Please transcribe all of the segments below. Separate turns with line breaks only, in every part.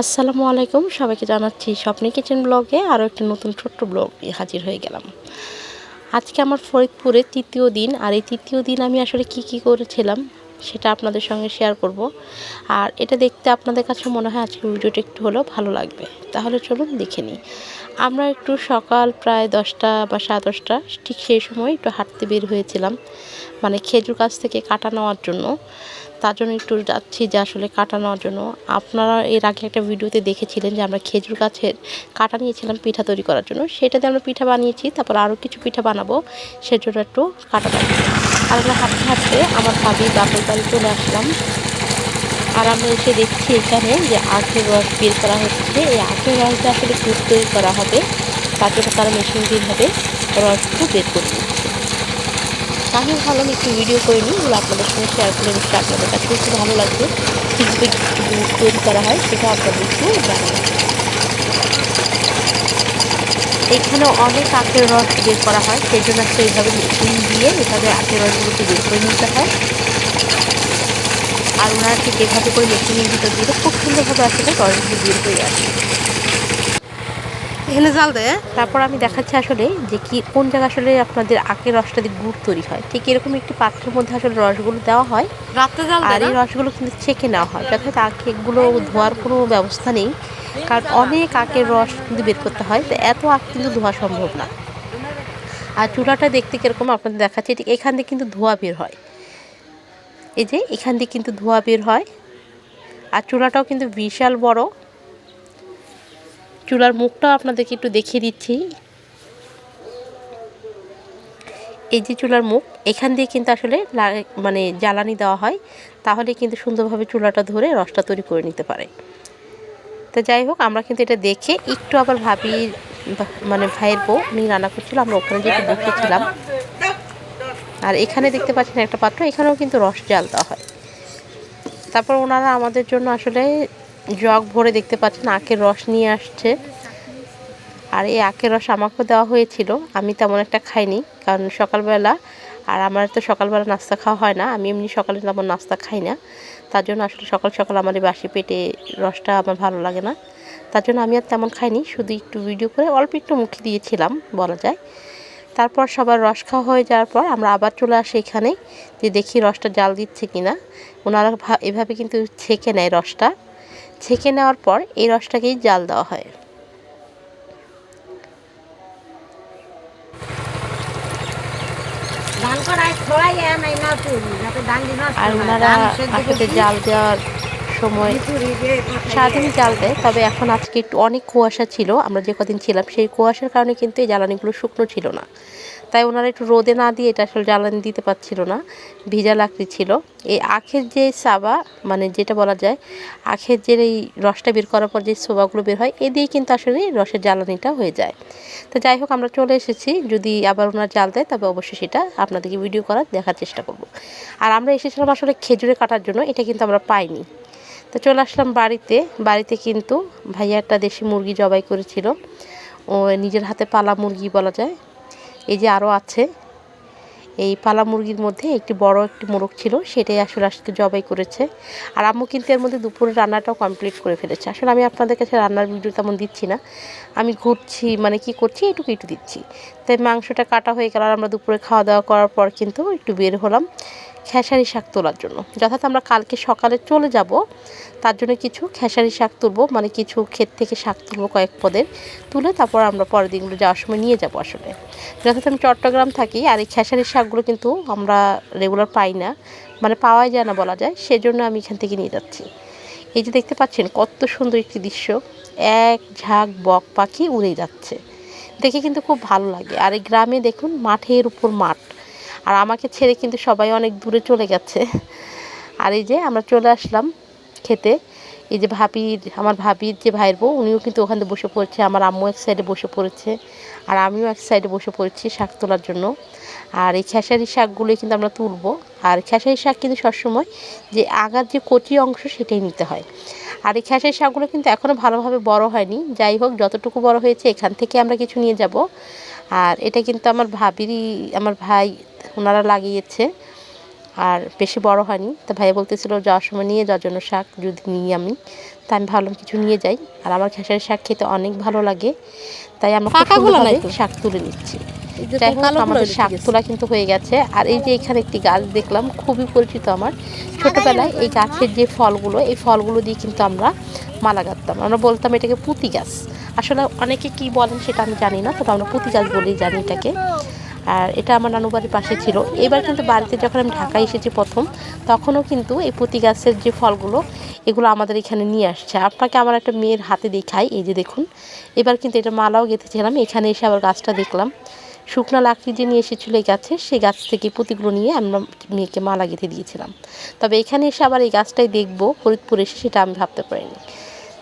আসসালামু আলাইকুম, সবাইকে জানাচ্ছি স্বপ্নে কিচেন ব্লগে আরও একটি নতুন ছোট্ট ব্লগ হাজির হয়ে গেলাম। আজকে আমার ফরিদপুরে তৃতীয় দিন, আর এই তৃতীয় দিন আমি আসলে কি কি করেছিলাম সেটা আপনাদের সঙ্গে শেয়ার করব। আর এটা দেখতে আপনাদের কাছে মনে হয় আজকে ভিডিওটা একটু হলেও ভালো লাগবে। তাহলে চলুন দেখে নিই। আমরা একটু সকাল প্রায় দশটা বা সাড়ে দশটা, ঠিক সেই সময় একটু হাঁটতে বের হয়েছিলাম মানে খেজুর গাছ থেকে কাটা নেওয়ার জন্য। তার জন্য একটু যাচ্ছি যে আসলে কাটা নেওয়ার জন্য। আপনারা এর আগে একটা ভিডিওতে দেখেছিলেন যে আমরা খেজুর গাছের কাটা নিয়েছিলাম পিঠা তৈরি করার জন্য। সেটাতে আমরা পিঠা বানিয়েছি, তারপর আরও কিছু পিঠা বানাবো, সেজন্য একটু কাটা আর আমরা হাঁটতে হাঁটতে আমার ভাবি বাপের বাড়ি চলে আসলাম। আর আমরা এসে দেখছি এখানে যে আখের রস বের করা হচ্ছে। এই আখের রসটা আসলে দুধ তৈরি করা হবে? তার জন্য তারা মেশিন দিয়ে হবে রসগুলো বের করে দিচ্ছে আমি ভালো একটু ভিডিও করে নিই, এগুলো আপনাদের সঙ্গে শেয়ার করে নিচ্ছি। আপনাদের কাছে একটু ভালো লাগবে কীভাবে দুধ তৈরি করা হয়, সেটা আপনাদের একটু জানাব এখানে অনেক আখের রস বের করা হয়, সেই জন্য এইভাবে মেশিন দিয়ে এভাবে আখের রসগুলোকে বের করে নিতে হয়। আর ওনারা ঠিক এভাবে করে মেশিনের ভিতর দিলে খুব সুন্দরভাবে আসলে রসগুলো বের হয়ে আসে।
এখানে জাল দেয়
তারপর আমি দেখাচ্ছি আসলে যে কি কোন জায়গায় আসলে আপনাদের আখের রসটা দিয়ে গুড় তৈরি হয়। ঠিক এরকম একটি পাত্রের মধ্যে আসলে রসগুলো দেওয়া হয়।
রাত্রে জাল
আর এই রসগুলো কিন্তু ছেঁকে নেওয়া হয়। যথাযথ আখগুলো ধোয়ার কোনো ব্যবস্থা নেই। কারণ অনেক আখের রস কিন্তু বের করতে হয়। তো এত আখ কিন্তু ধোয়া সম্ভব না। আর চুলাটা দেখতে কীরকম আপনাদের দেখাচ্ছি ঠিক এখান দিয়ে কিন্তু ধোয়া বের হয়। এই যে এখান দিয়ে কিন্তু ধোয়া বের হয়। আর চুলাটাও কিন্তু বিশাল বড়। চুলার মুখটাও আপনাদেরকে একটু দেখিয়ে দিচ্ছি। এই যে চুলার মুখ, এখান দিয়ে কিন্তু আসলে মানে জ্বালানি দেওয়া হয়। তাহলে কিন্তু সুন্দরভাবে চুলাটা ধরে রসটা তৈরি করে নিতে পারে। তো যাই হোক, আমরা কিন্তু এটা দেখে একটু আবার ভাবি মানে ভাইয়ের বউ, উনি রান্না করছিল, আমরা ওখানে যেতে বসেছিলাম আর এখানে দেখতে পাচ্ছেন একটা পাত্র, এখানেও কিন্তু রস জাল দেওয়া হয়। তারপর ওনারা আমাদের জন্য আসলে জগ ভরে দেখতে পাচ্ছেন, আখের রস নিয়ে আসছে। আর এই আখের রস আমাকেও দেওয়া হয়েছিল, আমি তেমন একটা খাইনি, কারণ সকালবেলা, আর আমার তো সকালবেলা নাস্তা খাওয়া হয় না, আমি এমনি সকালে তেমন নাস্তা খাই না। তার জন্য আসলে সকাল সকাল আমার এই বাসি পেটে রসটা আমার ভালো লাগে না। তার জন্য আমি আর তেমন খাইনি, শুধু একটু ভিডিও করে, অল্প একটু মুখে দিয়েছিলাম, বলা যায়। তারপর সবার রস খাওয়া হয়ে যাওয়ার পর আমরা আবার চলে আসি এখানে যে দেখি রসটা জাল দিচ্ছে কিনা। ওনারা এভাবে কিন্তু ছেঁকে নেয় রসটা। ছেঁকে নেওয়ার পর এই রসটাকেই জাল দেওয়া হয়।
না
আর ওনারা আসলে জাল দেওয়ার সময় সারাদিন দেয়, তবে এখন আজকে একটু অনেক কুয়াশা ছিল, আমরা যে কদিন ছিলাম সেই কুয়াশার কারণে কিন্তু এই জ্বালানিগুলো শুকনো ছিল না। তাই ওনারা একটু রোদে না দিয়ে এটা আসলে জ্বালানি দিতে পারছিল না, ভিজা লাকড়ি ছিল। এই আখের যে সাবা মানে যেটা বলা যায়, আখের যে এই রসটা বের করার পর যে সোবাগুলো বের হয়, এ দিয়ে কিন্তু আসলে রসের জ্বালানিটা হয়ে যায়। তো যাই হোক, আমরা চলে এসেছি, যদি আবার ওনার জাল দেয়, তবে অবশ্যই সেটা আপনাদেরকে ভিডিও করার দেখার চেষ্টা করব। আর আমরা এসেছিলাম আসলে খেজুরে কাটার জন্য, এটা কিন্তু আমরা পাইনি। তো চলে আসলাম বাড়িতে। বাড়িতে কিন্তু ভাইয়া একটা দেশি মুরগি জবাই করেছিল। ও নিজের হাতে পালা মুরগি বলা যায়। এই যে আরও আছে। এই পালা মুরগির মধ্যে একটি বড় একটি মোরগ ছিল, সেটাই আসলে আজকে জবাই করেছে। আর আম্মু কিন্তু এর মধ্যে দুপুরে রান্নাটাও কমপ্লিট করে ফেলেছে। আসলে আমি আপনাদের কাছে রান্নার ভিডিও তেমন দিচ্ছি না। আমি ঘুরছি মানে কি করছি, এটুকু একটু দিচ্ছি। তাই মাংসটা কাটা হয়ে গেল আর আমরা দুপুরে খাওয়া দাওয়া করার পর কিন্তু একটু বের হলাম। খেসারি শাক তোলার জন্য। যথাৎ আমরা কালকে সকালে চলে যাব, তার জন্য কিছু খেসারি শাক তুলবো মানে কিছু ক্ষেত থেকে শাক তুলবো কয়েক পদের, তুলে তারপর আমরা পরের দিনগুলো যাওয়ার সময় নিয়ে যাব আসলে। যথাৎ আমি চট্টগ্রাম থাকি, আর এই খেসারি শাকগুলো কিন্তু আমরা রেগুলার পাই না মানে পাওয়াই যায় না বলা যায়, সেজন্য আমি এখান থেকে নিয়ে যাচ্ছি। এই যে দেখতে পাচ্ছেন, কত সুন্দর একটি দৃশ্য, এক ঝাঁক বক পাখি উড়ে যাচ্ছে। দেখে কিন্তু খুব ভালো লাগে। আর এই গ্রামে দেখুন, মাঠের উপর মাঠ। আর আমাকে ছেড়ে কিন্তু সবাই অনেক দূরে চলে গেছে। আর এই যে আমরা চলে আসলাম খেতে। এই যে ভাবির, আমার ভাবির যে ভাইয়ের বউ, উনিও কিন্তু ওখানে বসে পড়েছে। আমার আম্মু এক সাইডে বসে পড়েছে। আর আমিও এক সাইডে বসে পড়েছি শাক তোলার জন্য। আর এই খেসারি শাকগুলোই কিন্তু আমরা তুলবো। আর খেসারি শাক কিন্তু সবসময় যে আগার যে কচি অংশ সেটাই নিতে হয়। আর এই খেসারি শাকগুলো কিন্তু এখনও ভালোভাবে বড় হয়নি। যাই হোক, যতটুকু বড় হয়েছে এখান থেকে আমরা কিছু নিয়ে যাব। আর এটা কিন্তু আমার ভাবিরই, আমার ভাই ওনারা লাগিয়েছে আর বেশি বড় হয়নি। তা ভাইয়া বলতেছিল যাওয়ার সময় নিয়ে যাওয়ার জন্য শাক যদি নিই আমি তা আমি ভাবলাম কিছু নিয়ে যাই। আর আমার খেসারি শাক খেতে অনেক ভালো লাগে তাই আমরা? শাক তুলে নিচ্ছি। যাই হোক আমাদের শাক তোলা কিন্তু হয়ে গেছে। আর এই যে এখানে একটি গাছ দেখলাম খুবই পরিচিত আমার। ছোটবেলায় এই গাছের যে ফলগুলো এই ফলগুলো দিয়ে কিন্তু আমরা মালা গাঁথতাম। আমরা বলতাম এটাকে পুঁতি গাছ। আসলে অনেকে কি বলেন সেটা আমি জানি না তবে আমরা পুঁতি গাছ বলেই জানি এটাকে। আর এটা আমার নানু বাড়ির পাশে ছিল। এবার কিন্তু বাড়িতে যখন আমি ঢাকায় এসেছি প্রথম, তখনও কিন্তু এই পুঁতি গাছের যে ফলগুলো, এগুলো আমাদের এখানে নিয়ে আসছে। আপনাকে আমার একটা মেয়ের হাতে দেখাই, এই যে দেখুন। এবার কিন্তু এটা মালাও গেঁথেছিলাম, এখানে এসে আবার গাছটা দেখলাম। শুকনো লাকড়ি যে নিয়ে এসেছিল এই গাছে, সেই গাছ থেকে পুঁতিগুলো নিয়ে আমরা মেয়েকে মালা গেঁথে দিয়েছিলাম। তবে এখানে এসে আবার এই গাছটাই দেখব, ফরিদপুর এসে, সেটা আমি ভাবতে পারিনি।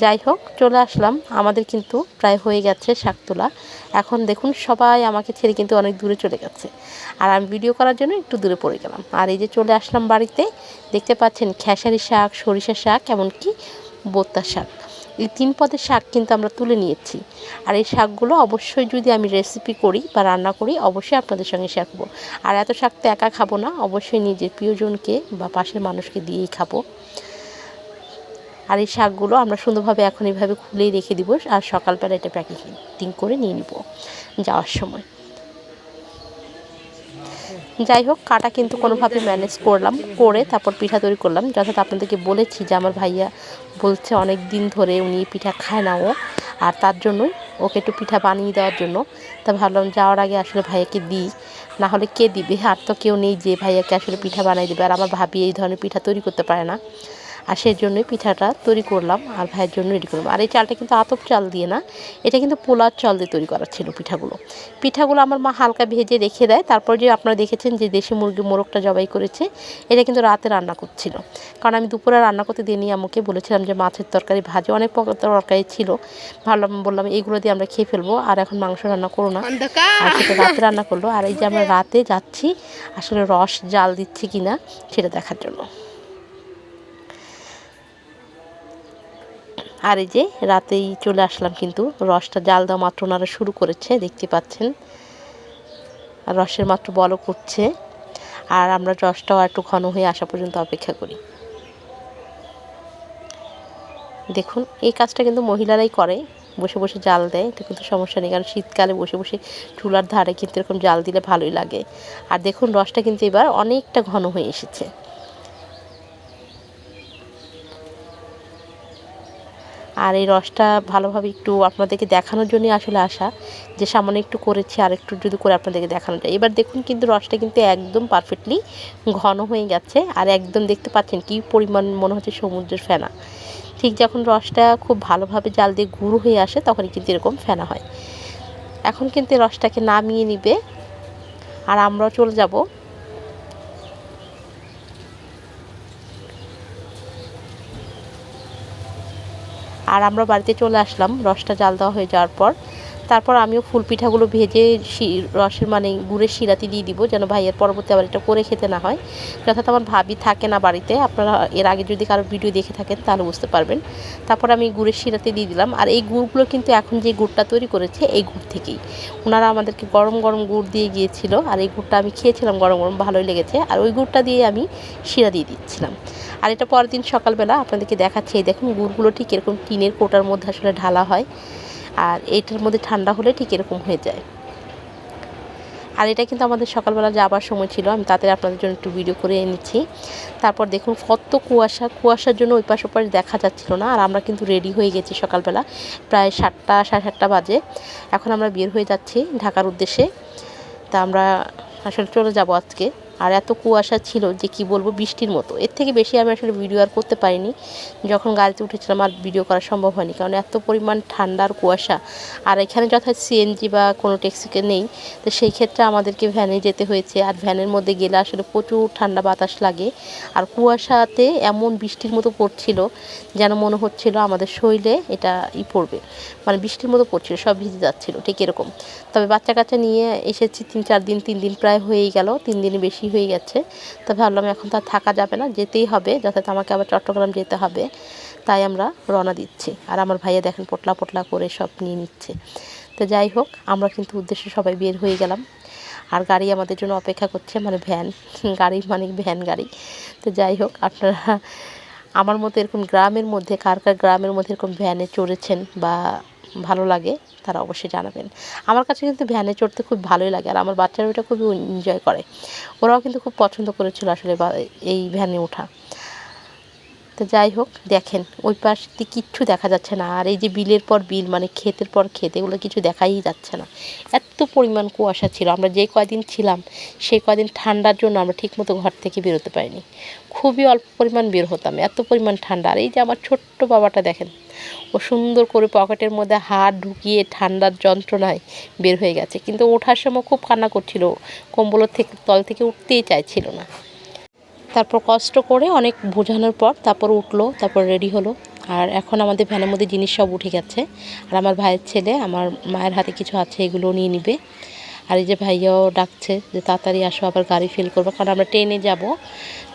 যাই হোক, চলে আসলাম। আমাদের কিন্তু প্রায় হয়ে গেছে শাক তোলা। এখন দেখুন, সবাই আমাকে ছেড়ে কিন্তু অনেক দূরে চলে গেছে। আর আমি ভিডিও করার জন্য একটু দূরে পড়ে গেলাম। আর এই যে চলে আসলাম বাড়িতে, দেখতে পাচ্ছেন খেসারি শাক, সরিষা শাক, এমনকি বোত্তা শাক। এই তিন পদের শাক কিন্তু আমরা তুলে নিয়েছি। আর এই শাকগুলো অবশ্যই যদি আমি রেসিপি করি বা রান্না করি, অবশ্যই আপনাদের সঙ্গে শেয়ার করব। আর এত শাক তো একা খাব না, অবশ্যই নিজের প্রিয়জনকে বা পাশের মানুষকে দিয়েই খাব। আর এই শাকগুলো আমরা সুন্দরভাবে এখন এইভাবে খুলেই রেখে দিব আর সকালবেলা এটা প্যাকেটিং করে নিয়ে নিব যাওয়ার সময়। যাই হোক, কাটা কিন্তু কোনোভাবে ম্যানেজ করলাম, করে তারপর পিঠা তৈরি করলাম। যথাৎ আপনাদেরকে বলেছি যে আমার ভাইয়া বলছে অনেক দিন ধরে উনি পিঠা খায় না ও, আর তার জন্যই ওকে একটু পিঠা বানিয়ে দেওয়ার জন্য। তা ভাবলাম যাওয়ার আগে আসলে ভাইয়াকে দিই, না হলে কে দিবে? আর তো কেউ নেই যে ভাইয়াকে আসলে পিঠা বানিয়ে দেবে। আর আমার ভাবি এই ধরনের পিঠা তৈরি করতে পারে না। আর সেই জন্যই পিঠাটা তৈরি করলাম আর ভাইয়ের জন্য রেডি করলাম। আর এই চালটা কিন্তু আতপ চাল দিয়ে না এটা কিন্তু পোলার চাল দিয়ে তৈরি করা ছিল পিঠাগুলো। পিঠাগুলো আমার মা হালকা ভেজে রেখে দেয়। তারপর যে আপনারা দেখেছেন যে দেশি মুরগি মোরগটা জবাই করেছে এটা কিন্তু রাতে রান্না করছিল। কারণ আমি দুপুরে রান্না করতে দিইনি আমাকে বলেছিলাম যে মাছের তরকারি ভাজি। অনেক প্রকার তরকারি ছিল। ভাবলাম বললাম এইগুলো দিয়ে আমরা খেয়ে ফেলব। আর এখন মাংস রান্না করো না। আর সেটা রাতে রান্না করল। আর এই যে আমরা রাতে যাচ্ছি আসলে রস জাল দিচ্ছে কিনা সেটা দেখার জন্য। আর এই যে রাতেই চলে আসলাম কিন্তু রসটা জাল দেওয়া মাত্র ওনারা শুরু করেছে, দেখতে পাচ্ছেন। আর রসের মাত্র বল করছে আর আমরা রসটাও একটু ঘন হয়ে আসা পর্যন্ত অপেক্ষা করি। দেখুন, এই কাজটা কিন্তু মহিলারাই করে, বসে বসে জাল দেয়। এটা কিন্তু সমস্যা নেই, কারণ শীতকালে বসে বসে চুলার ধারে কিন্তু এরকম জাল দিলে ভালোই লাগে। আর দেখুন, রসটা কিন্তু এবার অনেকটা ঘন হয়ে এসেছে। আর এই রসটা ভালোভাবে একটু আপনাদেরকে দেখানোর জন্যই আসলে আসা যে সামান্য একটু করেছি, আর একটু যদি করে আপনাদেরকে দেখানো যায়। এবার দেখুন কিন্তু রসটা কিন্তু একদম পারফেক্টলি ঘন হয়ে গেছে, আর একদম দেখতে পাচ্ছেন কি পরিমাণ মনে হচ্ছে সমুদ্রের ফেনা। ঠিক যখন রসটা খুব ভালোভাবে জাল দিয়ে গুঁড়ো হয়ে আসে, তখনই কিন্তু এরকম ফেনা হয়। এখন কিন্তু রসটাকে নামিয়ে নিবে, আর আমরাও চলে যাব আর আমরা বাড়িতে চলে আসলাম। রসটা জাল দেওয়া হয়ে যাওয়ার পর তারপর আমিও ফুল পিঠাগুলো ভেজে রসের মানে গুড়ের শিরাতে দিয়ে দিব, যেন ভাইয়ের পরবর্তী আবার এটা করে খেতে না হয়। যথাৎ আমার ভাবি থাকে না বাড়িতে, আপনারা এর আগে যদি কারও ভিডিও দেখে থাকেন তাহলে বুঝতে পারবেন। তারপর আমি গুড়ের শিরাতে দিয়ে দিলাম, আর এই গুড়গুলো কিন্তু এখন যে গুড়টা তৈরি করেছে এই গুড় থেকেই। ওনারা আমাদেরকে গরম গরম গুড় দিয়ে গিয়েছিল, আর এই গুড়টা আমি খেয়েছিলাম গরম গরম, ভালোই লেগেছে। আর ওই গুড়টা দিয়ে আমি শিরা দিয়ে দিচ্ছিলাম। আর এটা পরের দিন সকালবেলা আপনাদেরকে দেখাচ্ছি দেখুন গুড়গুলো ঠিক এরকম টিনের কোটার মধ্যে আসলে ঢালা হয়। আর এইটার মধ্যে ঠান্ডা হলে ঠিক এরকম হয়ে যায়। আর এটা কিন্তু আমাদের সকালবেলা যাবার সময় ছিল, আমি তাতে আপনাদের জন্য একটু ভিডিও করে এনেছি। তারপর দেখুন কত কুয়াশা, কুয়াশার জন্য ওই পাশ ওপাশ দেখা যাচ্ছিল না, আর আমরা কিন্তু রেডি হয়ে গেছি সকালবেলা, প্রায় সাতটা, সাড়ে সাতটা বাজে। এখন আমরা বের হয়ে যাচ্ছি ঢাকার উদ্দেশ্যে। তা আমরা আসলে চলে যাব আজকে। আর এত কুয়াশা ছিল যে কি বলব, বৃষ্টির মতো। এর থেকে বেশি আমি আসলে ভিডিও আর করতে পারিনি। যখন গাড়িতে উঠেছিলাম আর ভিডিও করা সম্ভব হয়নি। কারণ এত পরিমাণ ঠান্ডার কুয়াশা। আর এখানে যথাৎ সিএনজি বা কোনো ট্যাক্সিকে নেই, তো সেই ক্ষেত্রে আমাদেরকে ভ্যানে যেতে হয়েছে। আর ভ্যানের মধ্যে গেলে আসলে প্রচুর ঠান্ডা বাতাস লাগে। আর কুয়াশাতে এমন বৃষ্টির মতো পড়ছিল যেন মনে হচ্ছিল আমাদের শরীরে এটা ই পড়বে। মানে বৃষ্টির মতো পড়ছিল, সব ভিজে যাচ্ছিল, ঠিক এরকম। তবে বাচ্চা কাচ্চা নিয়ে এসেছি তিন, চার দিন, তিন দিন প্রায় হয়েই গেল। তিন দিন বেশি হয়ে গেছে। তো ভাবলাম এখন তো আর থাকা যাবে না, যেতেই হবে যথাৎ আমাকে আবার চট্টগ্রাম যেতে হবে। তাই আমরা রওনা দিচ্ছি। আর আমার ভাইয়া দেখেন পোটলা পোটলা করে সব নিয়ে নিচ্ছে। তো যাই হোক, আমরা কিন্তু উদ্দেশ্যে সবাই বের হয়ে গেলাম। আর গাড়ি আমাদের জন্য অপেক্ষা করছে মানে ভ্যান। গাড়ি মানে ভ্যান গাড়ি। তো যাই হোক, আপনারা আমার মতো এরকম গ্রামের মধ্যে, কার কার গ্রামের মধ্যে এরকম ভ্যানে চড়েছেন বা ভালো লাগে, তারা অবশ্যই জানাবেন। আমার কাছে কিন্তু ভ্যানে চড়তে খুব ভালোই লাগে আর আমার বাচ্চারা ওটা খুবই এনজয় করে। ওরাও কিন্তু খুব পছন্দ করেছিল আসলে এই ভ্যানে ওঠা। তো যাই হোক, দেখেন, ওই পাশ দিয়ে কিচ্ছু দেখা যাচ্ছে না। আর এই যে বিলের পর বিল মানে ক্ষেতের পর ক্ষেত, এগুলো কিছু দেখাই যাচ্ছে না। এত পরিমাণ কুয়াশা ছিল। আমরা যে কয়দিন ছিলাম, সেই কয়দিন ঠান্ডার জন্য আমরা ঠিকমতো ঘর থেকে বেরোতে পারিনি। খুবই অল্প পরিমাণ বের হতাম, এত পরিমাণ ঠান্ডা। আর এই যে আমার ছোট্ট বাবাটা দেখেন ও সুন্দর করে পকেটের মধ্যে হাত ঢুকিয়ে ঠান্ডার যন্ত্রণায় বের হয়ে গেছে। কিন্তু ওঠার সময় খুব কান্না করছিল। কম্বলের থেকে, তল থেকে উঠতেই চাইছিল না। তারপর কষ্ট করে অনেক বোঝানোর পর তারপর উঠল, তারপর রেডি হলো। আর এখন আমাদের ভ্যানের মধ্যে জিনিস সব উঠে গেছে। আর আমার ভাইয়ের ছেলে, আমার মায়ের হাতে কিছু আছে, এগুলো নিয়ে নিবে। আর এই যে ভাইয়াও ডাকছে যে তাড়াতাড়ি আসো, আবার গাড়ি ফিল করব। কারণ আমরা ট্রেনে যাব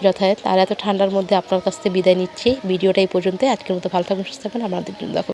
যথাযথ। আর এত ঠান্ডার মধ্যে আপনার কাছ থেকে বিদায় নিচ্ছি। ভিডিওটা এই পর্যন্ত আজকের মতো ভালো থাকুন, সুস্থ থাকুন। আমাদের জন্য দেখো